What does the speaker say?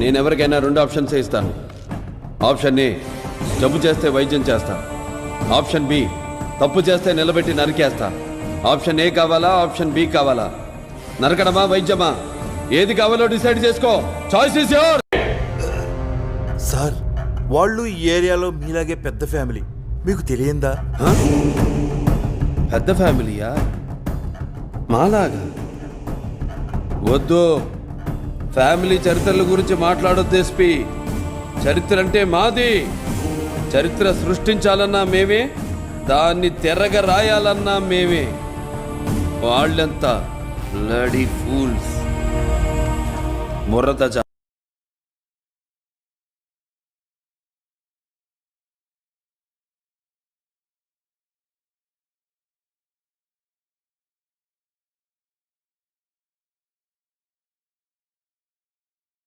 నేను ఎవరికైనా రెండు ఆప్షన్స్ ఇస్తాను. ఆప్షన్ ఏ జబ్బు చేస్తే వైద్యం చేస్తా. ఆప్షన్ బి తప్పు చేస్తే నిలబెట్టి నరికేస్తా. ఆప్షన్ ఏ కావాలా ఆప్షన్ బి కావాలా? నరకడమా వైద్యమా? ఏది కావాలో డిసైడ్ చేసుకో. చాయిస్ ఇస్ యోర్ సార్ వాళ్ళు ఈ ఏరియాలో మీలాగే పెద్ద ఫ్యామిలీ. మీకు తెలియందా? పెద్ద ఫ్యామిలీయా? మాలాగా? వద్దు. ఫ్యామిలీ చరిత్రల గురించి మాట్లాడొద్దు ఎస్పి. చరిత్ర అంటే మాది. చరిత్ర సృష్టించాలన్నా మేమే దాన్ని తెరగ రాయాలన్నా మేమే. వాళ్ళంతా లడీ ఫూల్స్. ముర్రత